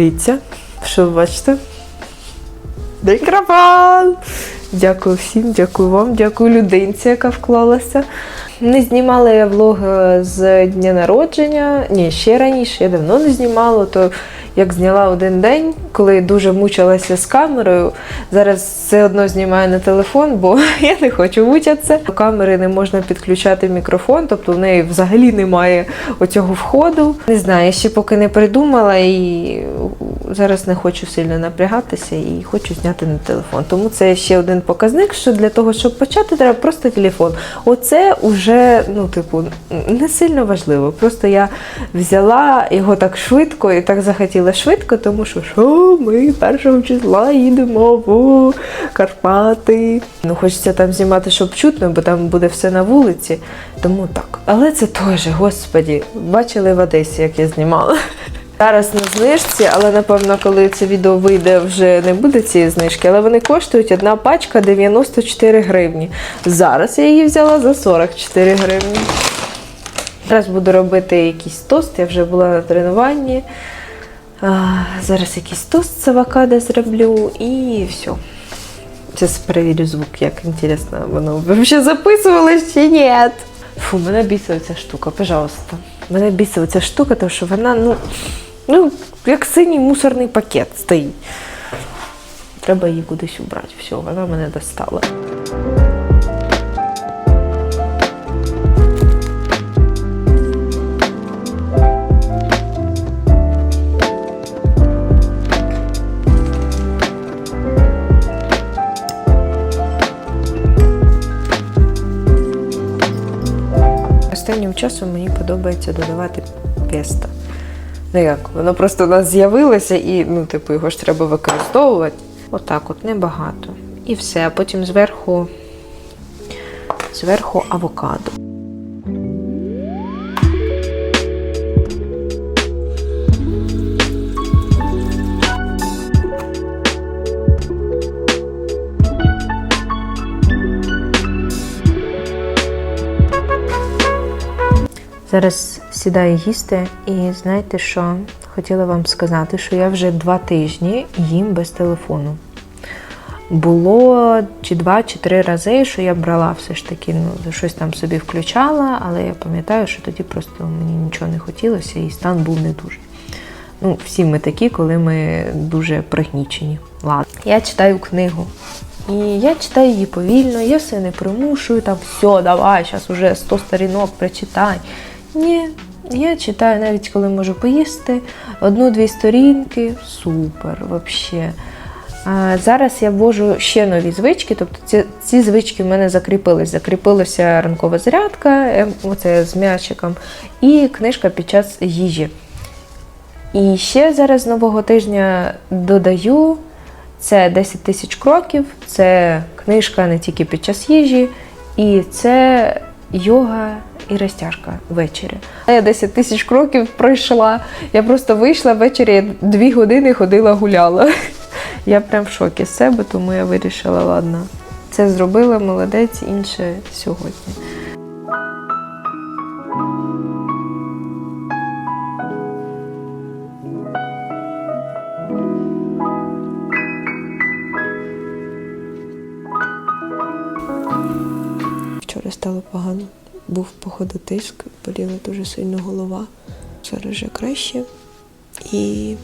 Дивіться, що ви бачите? Мікрофон! Дякую всім, дякую вам, дякую людинці, яка вклалася. Не знімала я влог з дня народження. Ні, ще раніше, я давно не знімала, то як зняла один день, коли дуже мучилася з камерою. Зараз все одно знімаю на телефон, бо я не хочу мучатися. До камери не можна підключати мікрофон, тобто в неї взагалі немає оцього входу. Не знаю, я ще поки не придумала і зараз не хочу сильно напрягатися і хочу зняти на телефон. Тому це ще один показник, що для того, щоб почати, треба просто телефон. Оце вже, ну, типу, не сильно важливо. Просто я взяла його так швидко і так захотіла швидко, тому що що ми 1 числа їдемо в Карпати. Ну, хочеться там знімати, щоб чутно, бо там буде все на вулиці. Тому так. Але це теж, господі, бачили в Одесі, як я знімала. Зараз на знижці, але напевно, коли це відео вийде, вже не буде цієї знижки. Але вони коштують одна пачка 94 гривні. Зараз я її взяла за 44 гривні. Зараз буду робити якийсь тост. Я вже була на тренуванні. А, зараз якийсь тост з авокадо зроблю і все. Зараз перевірю звук, як інтересно, воно взагалі записувалось чи ні. Фу, мене бісила ця штука, пожалуйста. Мене бісила ця штука, тому що вона, ну, ну, як синій мусорний пакет стоїть. Треба її кудись убрати. Все, вона мене достала. Останнім часом мені подобається додавати песто. Ну як, воно просто у нас з'явилося і, ну, типу, його ж треба використовувати. Отак от, небагато. І все, а потім зверху, зверху авокадо. Зараз сідаю їсти, і знаєте що? Хотіла вам сказати, що я вже два тижні їм без телефону. Було чи два, чи три рази, що я брала все ж таки, ну, щось там собі включала, але я пам'ятаю, що тоді просто мені нічого не хотілося і стан був не дуже. Ну, всі ми такі, коли ми дуже пригнічені. Ладно. Я читаю книгу. І я читаю її повільно, я все не примушую, там все, давай, зараз уже 100 сторінок прочитай. Ні, я читаю навіть коли можу поїсти. Одну-дві сторінки, супер, взагалі. Зараз я ввожу ще нові звички, тобто ці, ці звички в мене закріпились. Закріпилася ранкова зарядка, е, оце з м'ячиком, і книжка під час їжі. І ще зараз нового тижня додаю це 10 тисяч кроків, це книжка не тільки під час їжі, і це йога і розтяжка ввечері. Я 10 тисяч кроків пройшла. Я просто вийшла ввечері, дві години ходила гуляла. Я прям в шокі з себе, тому я вирішила, ладно, це зробила, молодець, інше сьогодні. Був походу тиск, боліла дуже сильно голова. Зараз вже краще. І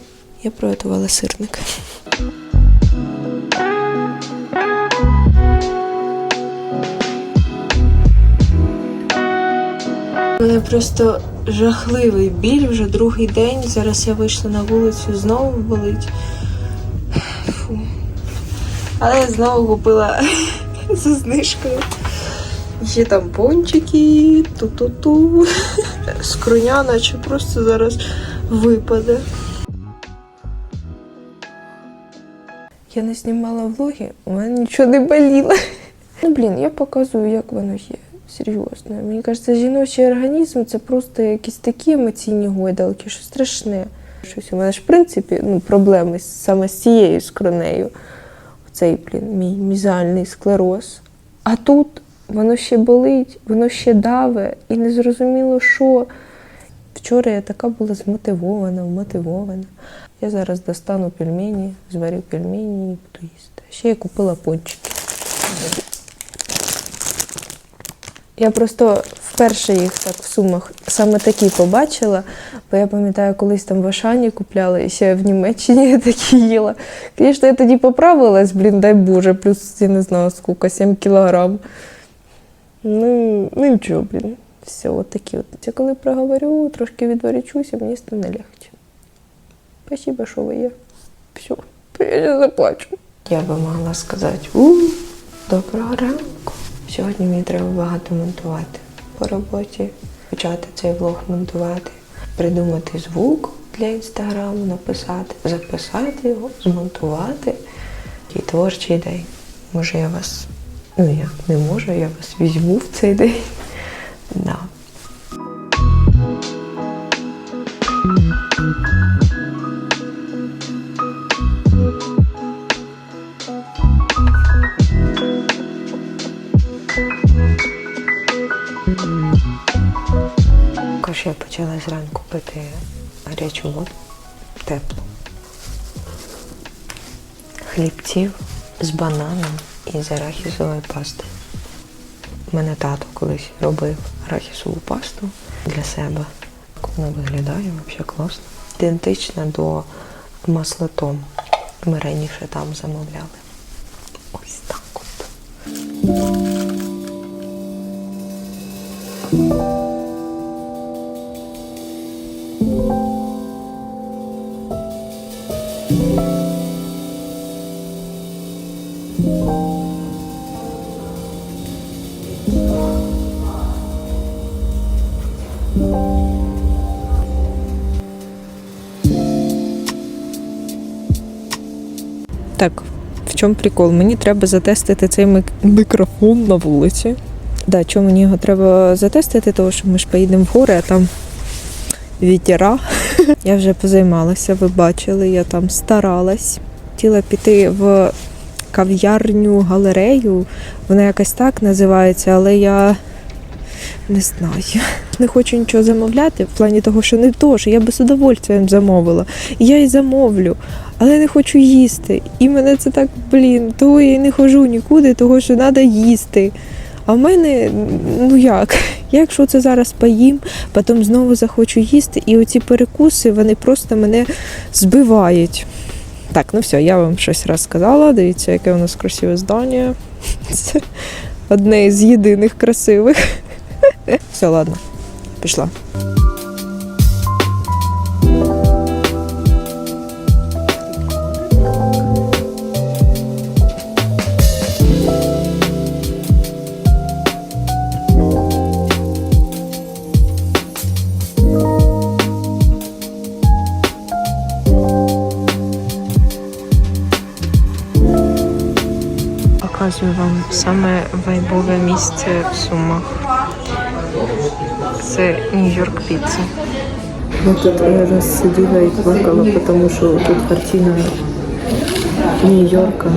я приготувала сирник. У мене просто жахливий біль вже другий день. Зараз я вийшла на вулицю, знову болить. Фу. Але я знову купила за знижкою. Є там пончики, ту-ту-ту. Скруня, наче просто зараз випаде. Я не знімала влоги, у мене нічого не боліло. Ну, блін, я показую, як воно є. Серйозно. Мені кажеться, жіночий організм це просто якісь такі емоційні гойдалки, що страшне. Щось у мене ж, в принципі, ну, проблеми саме з цією скронею. Оцей, блін, мій мізальний склероз. А тут воно ще болить, воно ще даве, і незрозуміло що. Вчора я така була змотивована, вмотивована. Я зараз достану пельмені, зварю пельмені і буду їсти. Ще я купила пончики. Я просто вперше їх так в сумах саме такі побачила, бо я пам'ятаю, колись там в Ашані купляла і ще в Німеччині я такі їла. Звісно, я тоді поправилась, блін, дай Боже, плюс я не знаю скільки, 7 кілограм. Ну, ну нічого, блін. Все, от такі от. Я коли проговорю, трошки відворічуся, мені стане легче. Спасибо, що ви є. Все, я не заплачу. Я би могла сказати, у, доброго ранку. Сьогодні мені треба багато монтувати по роботі, почати цей влог монтувати, придумати звук для інстаграму, написати, записати його, змонтувати. Такий творчий день. Може, я вас, ну як не можу, я вас візьму в цей день. Да. Також я почала зранку пити гарячу воду, теплу. Хлібців з бананом і арахісової пасти. У мене тато колись робив арахісову пасту для себе. Вона виглядає взагалі класно. Ідентична до маслотом. Ми раніше там замовляли. Ось так от. Так, в чому прикол? Мені треба затестити цей мікрофон на вулиці. Да, чому мені його треба затестити? Тому що ми ж поїдемо в гори, а там вітера. Я вже позаймалася, ви бачили, я там старалась. Хотіла піти в кав'ярню галерею. Вона якось так називається, але я не знаю. Не хочу нічого замовляти в плані того, що не то, що я би з удовольствием замовила. І я і замовлю, але не хочу їсти. І мене це так, блін, то я й не хожу нікуди, того що треба їсти. А в мене, ну як, я якщо це зараз поїм, потім знову захочу їсти, і оці перекуси вони просто мене збивають. Так, ну все, я вам щось розказала. Дивіться, яке у нас красиве здання. Це одне із єдиних красивих. Все, ладно, пішла. Показую вам саме вайбове місце в Сумах. Це Нью-Йорк Піца. Я тут раз сиділа і плакала, тому що тут картина Нью-Йорка.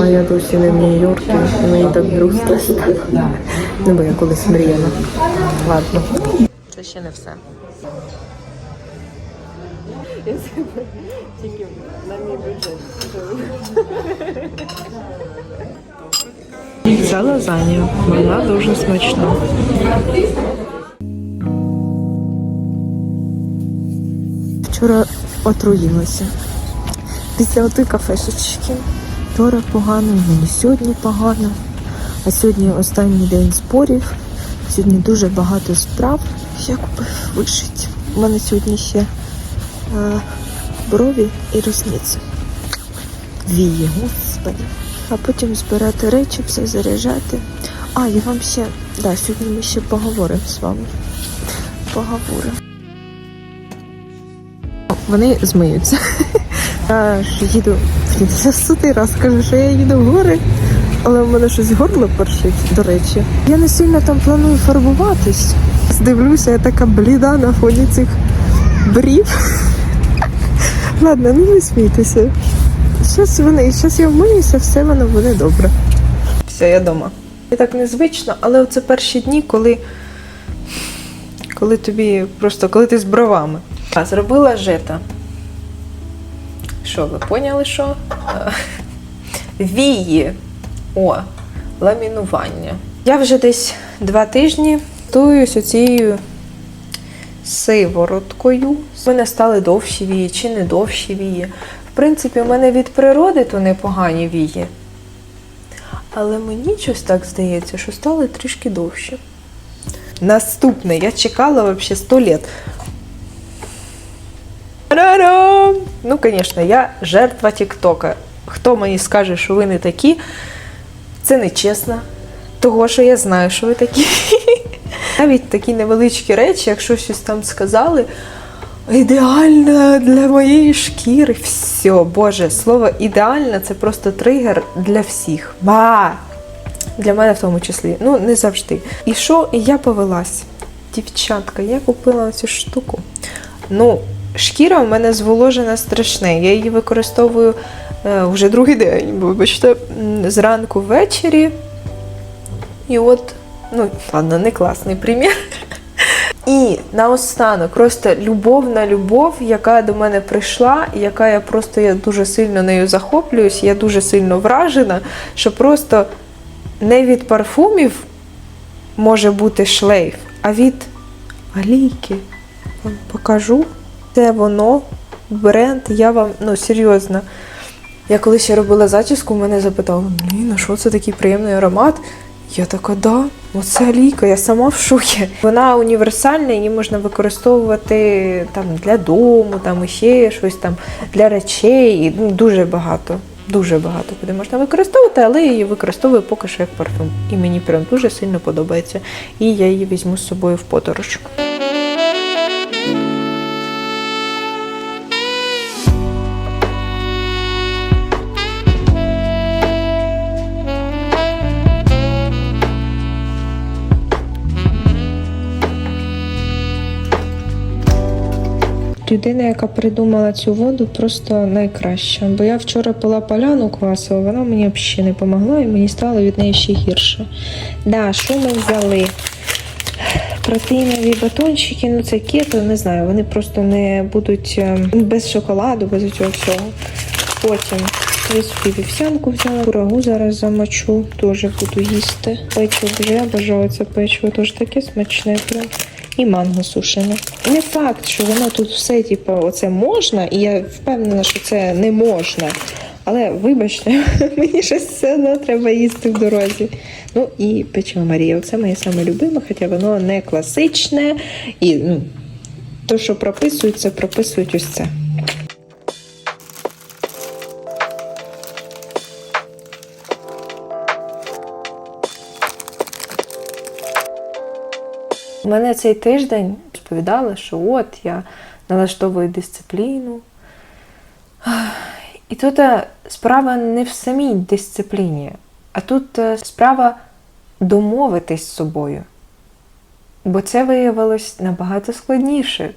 А я досі не в Нью-Йорку, і мені так грустно. Ну, бо я колись мріяла. Ладно. Це ще не все. Тільки на мій бюджет. Це лазанья. Вона дуже смачна. Вчора отруїлася. Після отої кафешечки. Вчора погано, мені сьогодні погано. А сьогодні останній день зборів. Сьогодні дуже багато справ. Як би вишити. У мене сьогодні ще е, брові і ресниці. Вії, господи. А потім збирати речі, все заряджати. А, я вам ще. Да, сьогодні ми ще поговоримо з вами. Поговоримо. Вони змиються. Я їду. Я сотий раз кажу, що я їду в гори, але в мене щось горло першить, до речі. Я не сильно там планую фарбуватись. Здивлюся, я така бліда на фоні цих брів. Ладно, ну не смійтеся. Щас вони, щас я вмиюся, все воно буде добре. Все, я вдома. І так незвично, але оце перші дні, коли коли тобі просто коли ти з бровами. А зробила жета. Що, ви поняли, що? Вії. О, ламінування. Я вже десь два тижні туюсь оцією сивороткою. У мене стали довші вії чи не довші вії. В принципі, у мене від природи то непогані вії. Але мені щось так здається, що стали трішки довші. Наступне, я чекала вообще 100 лет. Ну, звісно, я жертва Тіктока. Хто мені скаже, що ви не такі, це не чесно. Того, що я знаю, що ви такі. Навіть такі невеличкі речі, якщо щось там сказали, ідеальна для моєї шкіри. Все, Боже, слово ідеальна це просто тригер для всіх. Ба! Для мене в тому числі. Ну, не завжди. І що? Я повелась. Дівчатка, я купила цю штуку. Ну, шкіра у мене зволожена страшне. Я її використовую е, вже другий день, м, зранку ввечері. І от, ну, ладно, не класний примір. І наостанок просто любовна любов, яка до мене прийшла, і яка я просто я дуже сильно нею захоплююсь, я дуже сильно вражена, що просто не від парфумів може бути шлейф, а від алійки. Вам покажу. Це воно, бренд, я вам, ну серйозно. Я коли ще робила зачіску, мене запитали, блін, а що це такий приємний аромат? Я така, да, оце алійка, я сама в шокі. Вона універсальна, її можна використовувати там для дому, там ще щось там для речей. і, Ну, дуже багато. Дуже багато куди можна використовувати, але я її використовую поки що як парфюм. І мені прям дуже сильно подобається. І я її візьму з собою в подорож. Людина, яка придумала цю воду, просто найкраща. Бо я вчора пила поляну квасову, вона мені взагалі не допомогла і мені стало від неї ще гірше. Да, що ми взяли? Протеїнові батончики, ну це кето, не знаю, вони просто не будуть е, без шоколаду, без цього всього. Потім собі вівсянку взяла, курагу зараз замочу, теж буду їсти. Печиво, дуже я бажаю це печиво, теж таке смачне прям. І манго сушене. Не факт, що воно тут все, типу, оце можна, і я впевнена, що це не можна. Але вибачте, мені щось все одно треба їсти в дорозі. Ну і печиво Марія. Це моє саме любиме, хоча воно не класичне. І ну, то, що прописують, це прописують ось це. Мене цей тиждень розповідали, що от я налаштовую дисципліну. І тут е, справа не в самій дисципліні, а тут е, справа домовитись з собою. Бо це виявилось набагато складніше,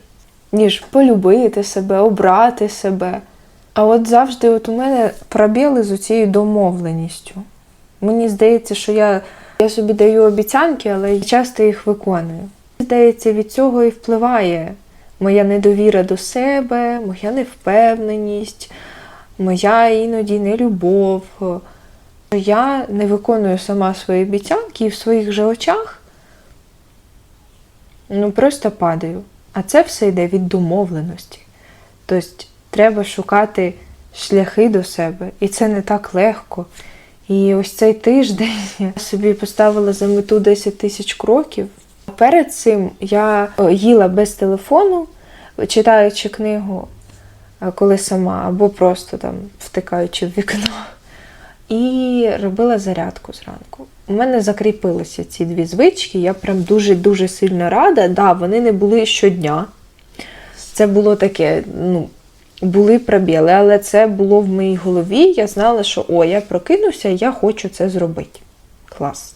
ніж полюбити себе, обрати себе. А от завжди от у мене пробіли з цією домовленістю. Мені здається, що я, я собі даю обіцянки, але часто їх виконую. Здається, від цього і впливає моя недовіра до себе, моя невпевненість, моя іноді нелюбов. Я не виконую сама свої обіцянки і в своїх же очах ну, просто падаю. А це все йде від домовленості. Тобто треба шукати шляхи до себе, і це не так легко. І ось цей тиждень я собі поставила за мету 10 тисяч кроків. Перед цим я е, їла без телефону, читаючи книгу, е, коли сама, або просто там втикаючи в вікно, і робила зарядку зранку. У мене закріпилися ці дві звички. Я прям дуже-дуже сильно рада. Да, вони не були щодня. Це було таке, ну, були пробіли, але це було в моїй голові. Я знала, що о, я прокинуся, я хочу це зробити. Клас.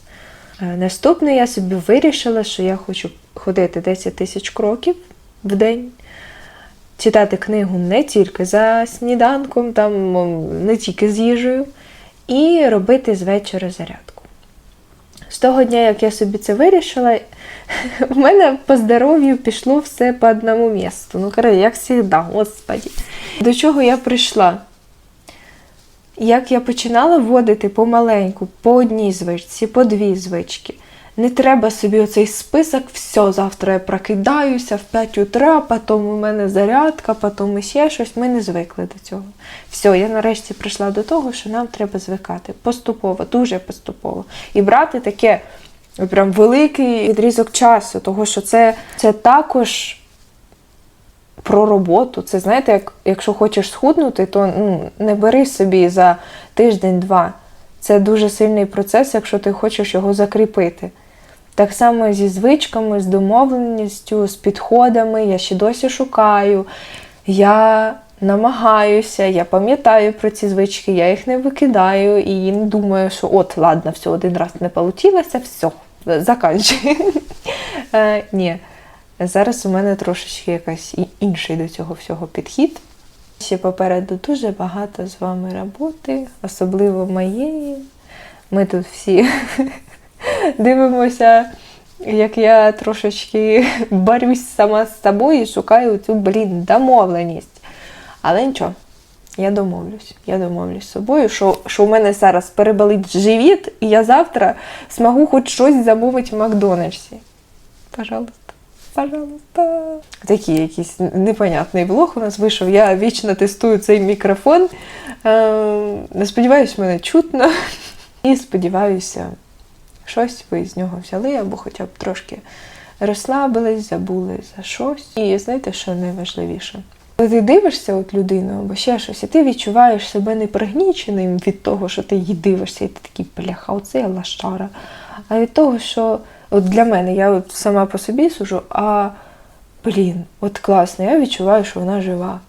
Е, Наступне я собі вирішила, що я хочу ходити 10 тисяч кроків в день, читати книгу не тільки за сніданком, там не тільки з їжею, і робити з вечора зарядку. З того дня, як я собі це вирішила, в мене по здоров'ю пішло все по одному місту. Ну, як завжди, господі. До чого я прийшла? Як я починала вводити помаленьку, по одній звичці, по дві звички. Не треба собі оцей список, все, завтра я прокидаюся в 5 утра, потім у мене зарядка, потім ще щось. Ми не звикли до цього. Все, я нарешті прийшла до того, що нам треба звикати поступово, дуже поступово. І брати таке прям великий відрізок часу, того що це, це також про роботу. Це знаєте, як, якщо хочеш схуднути, то ну, не бери собі за тиждень-два. Це дуже сильний процес, якщо ти хочеш його закріпити. Так само зі звичками, з домовленістю, з підходами. Я ще досі шукаю. Я намагаюся, я пам'ятаю про ці звички, я їх не викидаю і не думаю, що от, ладно, все, один раз не вийшло, все, заканчуй. Е, Ні. Зараз у мене трошечки якась інший до цього всього підхід. Ще попереду дуже багато з вами роботи, особливо моєї. Ми тут всі дивимося, як я трошечки борюсь сама з собою і шукаю цю, блін, домовленість. Але нічого, я домовлюсь. Я домовлюсь з собою, що, що у мене зараз переболить живіт, і я завтра змогу хоч щось замовити в Макдональдсі. Пожалуйста. Пожалуйста. Такий якийсь непонятний влог у нас вийшов. Я вічно тестую цей мікрофон. Е, Не сподіваюся, мене чутно. І сподіваюся, щось ви з нього взяли, або хоча б трошки розслабились, забули за щось. І знаєте, що найважливіше? Коли ти дивишся от людину або ще щось, і ти відчуваєш себе не пригніченим від того, що ти її дивишся, і ти такий бляха, оце я лашара. А від того, що от для мене, я от сама по собі сужу, а блін, от класно, я відчуваю, що вона жива.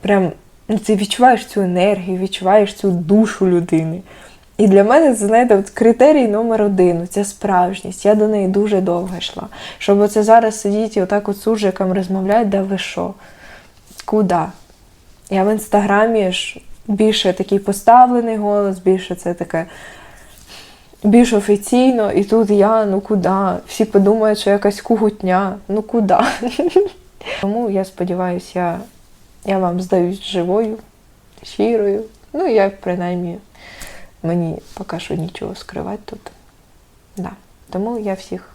Прям ну, ти відчуваєш цю енергію, відчуваєш цю душу людини. І для мене це, знаєте, от критерій номер один це справжність. Я до неї дуже довго йшла. Щоб оце зараз сидіти і отак от суржиком розмовляти, да ви що? Куди? Я в інстаграмі ж більше такий поставлений голос, більше це таке більш офіційно, і тут я, ну куди? Всі подумають, що якась кугутня, ну куди? Тому я сподіваюся, я, вам здаюсь живою, щирою. Ну, я принаймні мені поки що нічого скривати тут. Да. Тому я всіх,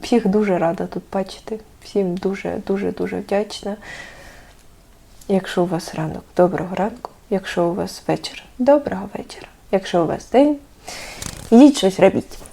всіх дуже рада тут бачити. Всім дуже, дуже, дуже вдячна. Якщо у вас ранок, доброго ранку. Якщо у вас вечір, доброго вечора. Якщо у вас день, ідіть щось робіть.